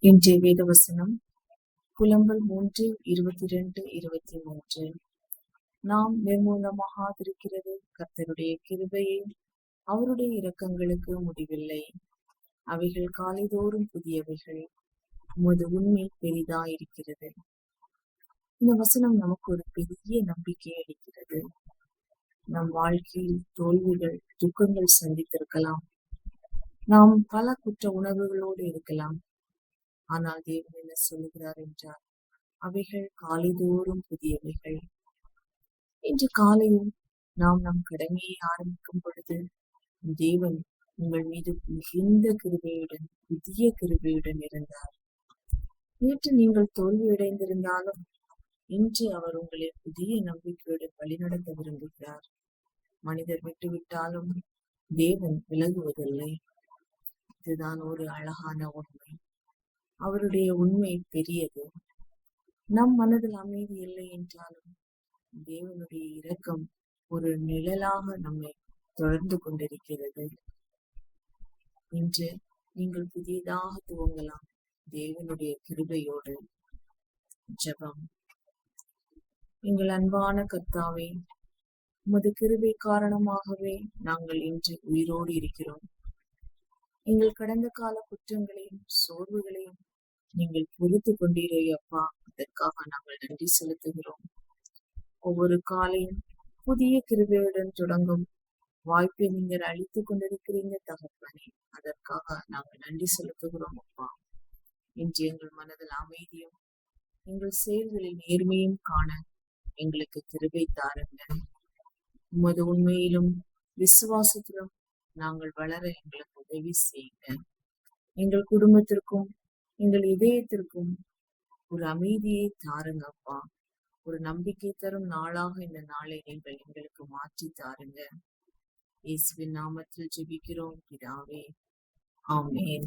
இன்றைய வேத வசனம். புலம்பல் மூன்று இருபத்தி ரெண்டு இருபத்தி மூன்று நாம் நிர்மூலமாகாதிருக்கிறது கர்த்தருடைய கிருபையே. அவருடைய இரக்கங்களுக்கு முடிவில்லை. அவைகள் காலைதோறும் புதியவைகள். உமது உண்மை பெரிதாயிருக்கிறது. இந்த வசனம் நமக்கு ஒரு பெரிய நம்பிக்கை அளிக்கிறது. நம் வாழ்க்கையில் தோல்விகள் துக்கங்கள் சந்தித்திருக்கலாம். நாம் பல குற்ற உணர்வுகளோடு இருக்கலாம். ஆனால் தேவன் என்ன சொல்லுகிறார் என்றால் அவைகள் காலைதோறும் புதியவைகள். இன்று காலையில் நாம் நம் கடமையை ஆரம்பிக்கும் பொழுது தேவன் உங்கள் மீது மிகுந்த கிருபையுடன் புதிய கிருபையுடன் இருந்தார். நேற்று நீங்கள் தோல்வியடைந்திருந்தாலும் இன்று அவர் உங்களை புதிய நம்பிக்கையுடன் வழிநடத்த விரும்புகிறார். மனிதர் விட்டுவிட்டாலும் தேவன் விலகுவதில்லை. இதுதான் ஒரு அழகான உண்மை. அவருடைய உண்மை பெரியது. நம் மனதில் அமைதி இல்லை என்றாலும் தேவனுடைய இரக்கம் ஒரு நிழலாக நம்மை தொடர்ந்து கொண்டிருக்கிறது. இன்று நீங்கள் புதியதாக துவங்கலாம் தேவனுடைய கிருபையோடு. ஜெபம். எங்கள் அன்பான கர்த்தாவே உமது கிருபை காரணமாகவே நாங்கள் இன்று உயிரோடு இருக்கிறோம். எங்கள் கடந்த கால குற்றங்களையும் சோர்வுகளையும் நீங்கள் பொறுத்து கொண்டீரே அப்பா. அதற்காக நாங்கள் நன்றி செலுத்துகிறோம். ஒவ்வொரு காலையும் புதிய கிருபையுடன் தொடங்கும் வாய்ப்பை நீங்கள் அளித்துக் கொண்டிருக்கிறீங்க தகப்பனே. அதற்காக நாங்கள் நன்றி செலுத்துகிறோம் அப்பா. இன்று எங்கள் மனதில் அமைதியும் எங்கள் செயல்களில் நேர்மையும் காண எங்களுக்கு கிருபை தாருங்கள். உமது உண்மையிலும் விசுவாசத்திலும் நாங்கள் வளர எங்களுக்கு உதவி செய்யுங்க எங்கள் குடும்பத்திற்கும் எங்கள் இதயத்திற்கும் ஒரு அமைதியை தாருங்க அப்பா. ஒரு நம்பிக்கை தரும் நாளாக இந்த நாளை நீங்கள் எங்களுக்கு மாற்றி தாருங்க. இயேசுவின் நாமத்தில் ஜெபிக்கிறோம் பிதாவே. ஆமேன்.